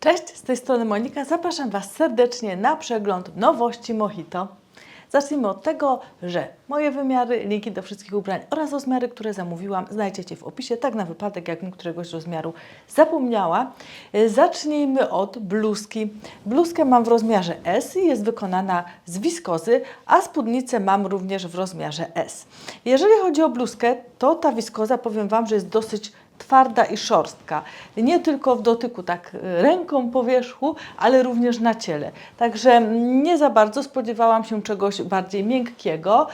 Cześć, z tej strony Monika. Zapraszam Was serdecznie na przegląd nowości Mojito. Zacznijmy od tego, że moje wymiary, linki do wszystkich ubrań oraz rozmiary, które zamówiłam, znajdziecie w opisie, tak na wypadek, jakbym któregoś rozmiaru zapomniała. E, Zacznijmy od bluzki. Bluzkę mam w rozmiarze S i jest wykonana z wiskozy, a spódnicę mam również w rozmiarze S. Jeżeli chodzi o bluzkę, to ta wiskoza, powiem Wam, że jest dosyć twarda i szorstka. Nie tylko w dotyku tak y, ręką po wierzchu, ale również na ciele. Także nie za bardzo spodziewałam się czegoś bardziej miękkiego.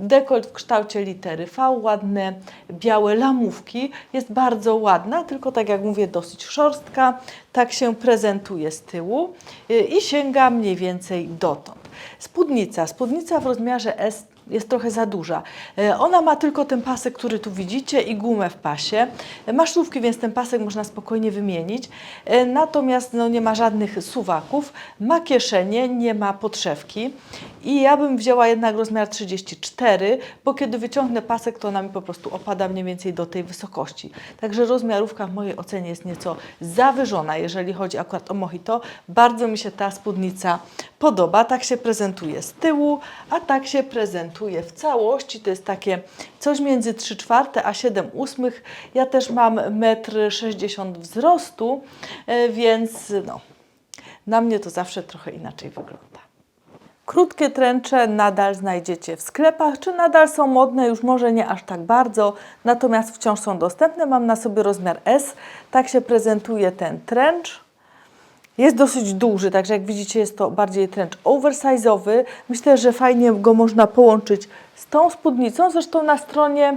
Dekolt w kształcie litery V, ładne białe lamówki. Jest bardzo ładna, tylko tak jak mówię, dosyć szorstka. Tak się prezentuje z tyłu y, i sięga mniej więcej dotąd. Spódnica. Spódnica w rozmiarze S jest trochę za duża. E, Ona ma tylko ten pasek, który tu widzicie i gumę w pasie. E, Ma szlówki, więc ten pasek można spokojnie wymienić. E, Natomiast no, nie ma żadnych suwaków, ma kieszenie, nie ma podszewki. I ja bym wzięła jednak rozmiar 34, bo kiedy wyciągnę pasek, to ona mi po prostu opada mniej więcej do tej wysokości. Także rozmiarówka w mojej ocenie jest nieco zawyżona, jeżeli chodzi akurat o mojito. Bardzo mi się ta spódnica podoba. Tak się prezentuje z tyłu, a tak się prezentuje w całości. To jest takie coś między 3 czwarte a 7 ósmych. Ja też mam 1,60 m wzrostu, e, więc no, na mnie to zawsze trochę inaczej wygląda. Krótkie tręcze nadal znajdziecie w sklepach, czy nadal są modne, już może nie aż tak bardzo, natomiast wciąż są dostępne. Mam na sobie rozmiar S, tak się prezentuje ten trench. Jest dosyć duży, także jak widzicie jest to bardziej trench oversize'owy. Myślę, że fajnie go można połączyć z tą spódnicą, zresztą na stronie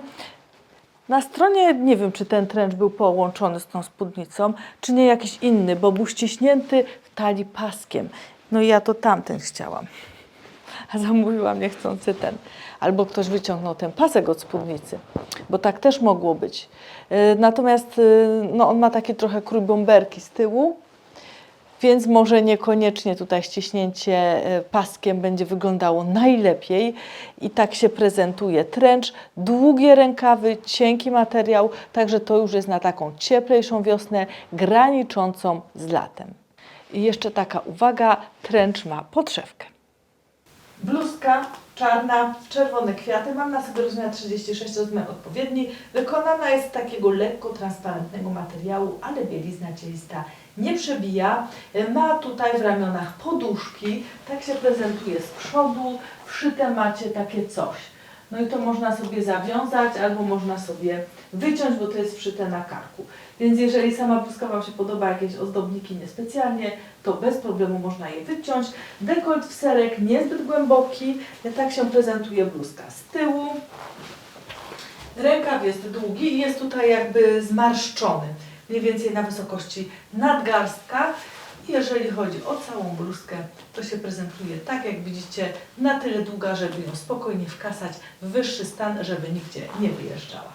na stronie nie wiem, czy ten trench był połączony z tą spódnicą, czy nie jakiś inny, bo był ściśnięty w talii paskiem. No i ja to tamten chciałam. A zamówiłam niechcący ten. Albo ktoś wyciągnął ten pasek od spódnicy, bo tak też mogło być. Yy, Natomiast yy, no, on ma takie trochę krój bomberki z tyłu, więc może niekoniecznie tutaj ściśnięcie e, paskiem będzie wyglądało najlepiej i tak się prezentuje trench, długie rękawy, cienki materiał, także to już jest na taką cieplejszą wiosnę, graniczącą z latem. I jeszcze taka uwaga, trench ma podszewkę. Bluzka czarna, czerwone kwiaty. Mam na sobie rozmiar 36, rozmiar odpowiedni. Wykonana jest z takiego lekko transparentnego materiału, ale bielizna cielista nie przebija. E, Ma tutaj w ramionach poduszki. Tak się prezentuje z przodu. Wszyte macie takie coś. No i to można sobie zawiązać albo można sobie wyciąć, bo to jest wszyte na karku. Więc jeżeli sama bluzka Wam się podoba, jakieś ozdobniki niespecjalnie, to bez problemu można je wyciąć. Dekolt w serek niezbyt głęboki, tak się prezentuje bluzka z tyłu. Rękaw jest długi i jest tutaj jakby zmarszczony, mniej więcej na wysokości nadgarstka. Jeżeli chodzi o całą bluzkę, to się prezentuje tak, jak widzicie, na tyle długa, żeby ją spokojnie wkasać w wyższy stan, żeby nigdzie nie wyjeżdżała.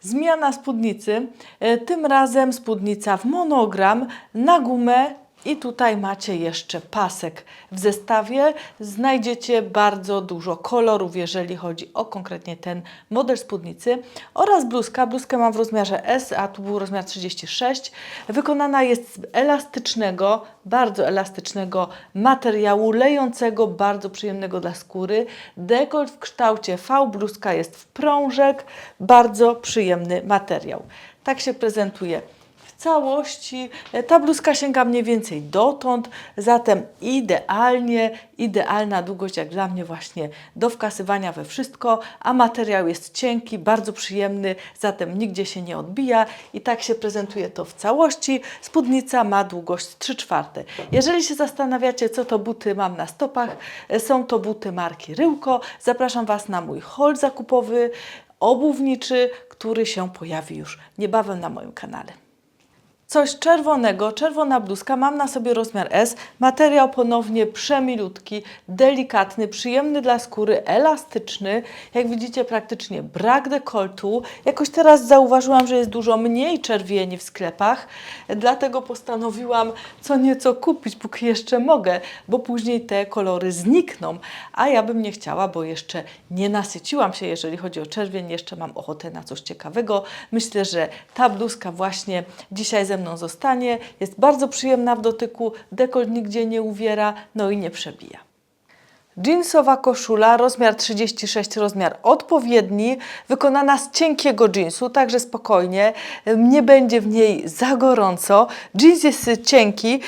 Zmiana spódnicy. E, Tym razem spódnica w monogram na gumę i tutaj macie jeszcze pasek. W zestawie znajdziecie bardzo dużo kolorów, jeżeli chodzi o konkretnie ten model spódnicy oraz bluzka. Bluzkę mam w rozmiarze S, a tu był rozmiar 36. Wykonana jest z elastycznego, bardzo elastycznego materiału, lejącego, bardzo przyjemnego dla skóry. Dekolt w kształcie V, bluzka jest w prążek, bardzo przyjemny materiał. Tak się prezentuje całości. Ta bluzka sięga mniej więcej dotąd, zatem idealnie, idealna długość jak dla mnie właśnie do wkasywania we wszystko, a materiał jest cienki, bardzo przyjemny, zatem nigdzie się nie odbija i tak się prezentuje to w całości. Spódnica ma długość 3 czwarte. Jeżeli się zastanawiacie, co to buty mam na stopach, e, są to buty marki Ryłko. Zapraszam Was na mój haul zakupowy, obuwniczy, który się pojawi już niebawem na moim kanale. Coś czerwonego, czerwona bluzka, mam na sobie rozmiar S, materiał ponownie przemilutki, delikatny, przyjemny dla skóry, elastyczny, jak widzicie praktycznie brak dekoltu. Jakoś teraz zauważyłam, że jest dużo mniej czerwieni w sklepach, dlatego postanowiłam co nieco kupić, póki jeszcze mogę, bo później te kolory znikną, a ja bym nie chciała, bo jeszcze nie nasyciłam się, jeżeli chodzi o czerwień, jeszcze mam ochotę na coś ciekawego. Myślę, że ta bluzka właśnie dzisiaj ze ze mną zostanie. Jest bardzo przyjemna w dotyku, dekolt nigdzie nie uwiera, no i nie przebija. Jeansowa koszula, rozmiar 36, rozmiar odpowiedni, wykonana z cienkiego jeansu, także spokojnie, nie będzie w niej za gorąco. Jeans jest cienki,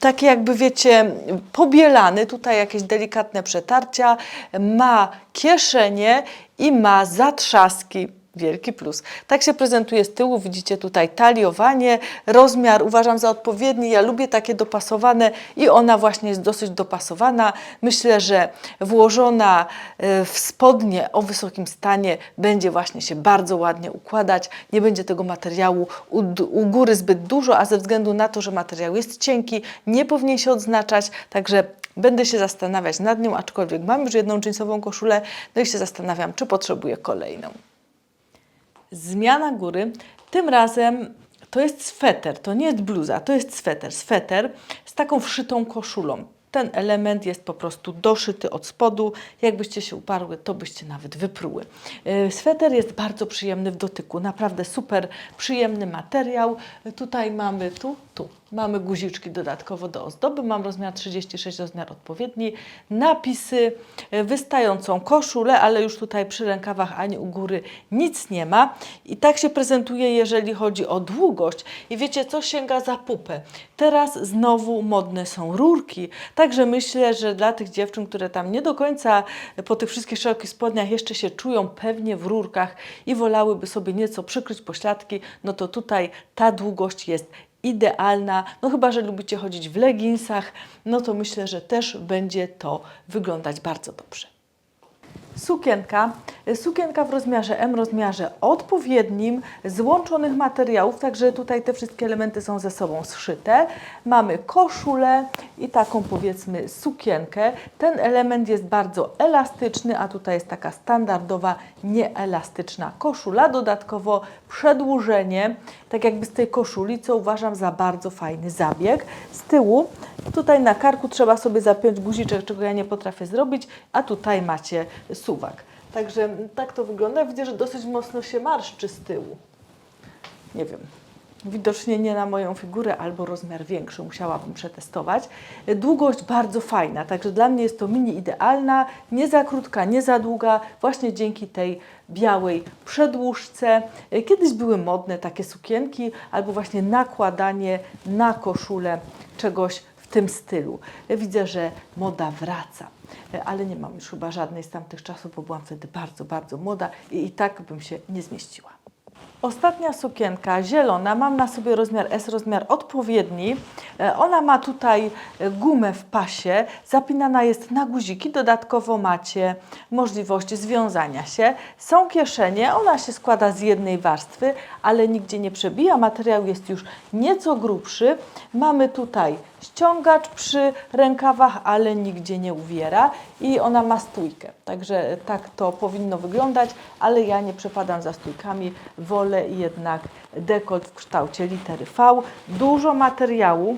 taki jakby wiecie, pobielany, tutaj jakieś delikatne przetarcia, ma kieszenie i ma zatrzaski. Wielki plus. Tak się prezentuje z tyłu, widzicie tutaj taliowanie, rozmiar uważam za odpowiedni, ja lubię takie dopasowane i ona właśnie jest dosyć dopasowana. Myślę, że włożona e, w spodnie o wysokim stanie będzie właśnie się bardzo ładnie układać, nie będzie tego materiału u, u góry zbyt dużo, a ze względu na to, że materiał jest cienki, nie powinien się odznaczać, także Będę się zastanawiać nad nią, aczkolwiek mam już jedną jeansową koszulę, no i się zastanawiam, czy potrzebuję kolejną. Zmiana góry. Tym razem to jest sweter, to nie jest bluza, to jest sweter. Sweter z taką wszytą koszulą. Ten element jest po prostu doszyty od spodu. Jakbyście się uparły, to byście nawet wypruły. Yy, Sweter jest bardzo przyjemny w dotyku, naprawdę super przyjemny materiał. Tutaj mamy tu, tu. Mamy guziczki dodatkowo do ozdoby. Mam rozmiar 36, rozmiar odpowiedni. Napisy, e, wystającą koszulę, ale już tutaj przy rękawach ani u góry nic nie ma. I tak się prezentuje, jeżeli chodzi o długość. I wiecie co? Sięga za pupę. Teraz znowu modne są rurki. Także myślę, że dla tych dziewczyn, które tam nie do końca po tych wszystkich szerokich spodniach jeszcze się czują pewnie w rurkach i wolałyby sobie nieco przykryć pośladki, no to tutaj ta długość jest idealna. No chyba, że lubicie chodzić w leginsach, no to myślę, że też będzie to wyglądać bardzo dobrze. Sukienka. Sukienka w rozmiarze M, rozmiarze odpowiednim, z łączonych materiałów, także tutaj te wszystkie elementy są ze sobą zszyte. Mamy koszulę i taką powiedzmy sukienkę. Ten element jest bardzo elastyczny, a tutaj jest taka standardowa, nieelastyczna koszula. Dodatkowo przedłużenie, tak jakby z tej koszuli, co uważam za bardzo fajny zabieg. Z tyłu, tutaj na karku trzeba sobie zapiąć guziczek, czego ja nie potrafię zrobić, a tutaj macie suwak. Także tak to wygląda. Widzę, że dosyć mocno się marszczy z tyłu. Nie wiem. Widocznie nie na moją figurę albo rozmiar większy, musiałabym przetestować. Długość bardzo fajna, także dla mnie jest to mini idealna, nie za krótka, nie za długa, właśnie dzięki tej białej przedłużce. Kiedyś były modne takie sukienki albo właśnie nakładanie na koszulę czegoś tym stylu. Widzę, że moda wraca, ale nie mam już chyba żadnej z tamtych czasów, bo byłam wtedy bardzo, bardzo młoda i i tak bym się nie zmieściła. Ostatnia sukienka, zielona, mam na sobie rozmiar S, rozmiar odpowiedni. E, Ona ma tutaj e, gumę w pasie, zapinana jest na guziki, dodatkowo macie możliwość związania się. Są kieszenie, ona się składa z jednej warstwy, ale nigdzie nie przebija, materiał jest już nieco grubszy. Mamy tutaj ściągacz przy rękawach, ale nigdzie nie uwiera i ona ma stójkę. Także tak to powinno wyglądać, ale ja nie przepadam za stójkami, wolę jednak dekolt w kształcie litery V. Dużo materiału.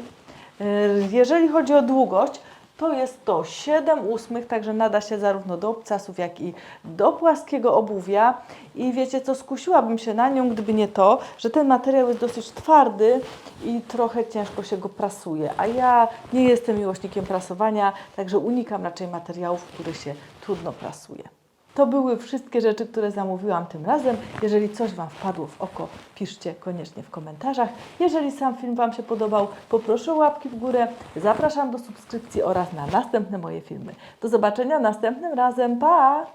Yy, Jeżeli chodzi o długość, to jest to 7 ósmych, także nada się zarówno do obcasów, jak i do płaskiego obuwia. I wiecie co, skusiłabym się na nią, gdyby nie to, że ten materiał jest dosyć twardy i trochę ciężko się go prasuje. A ja nie jestem miłośnikiem prasowania, także unikam raczej materiałów, które się trudno prasuje. To były wszystkie rzeczy, które zamówiłam tym razem. Jeżeli coś Wam wpadło w oko, piszcie koniecznie w komentarzach. Jeżeli sam film Wam się podobał, poproszę o łapki w górę. Zapraszam do subskrypcji oraz na następne moje filmy. Do zobaczenia następnym razem. Pa!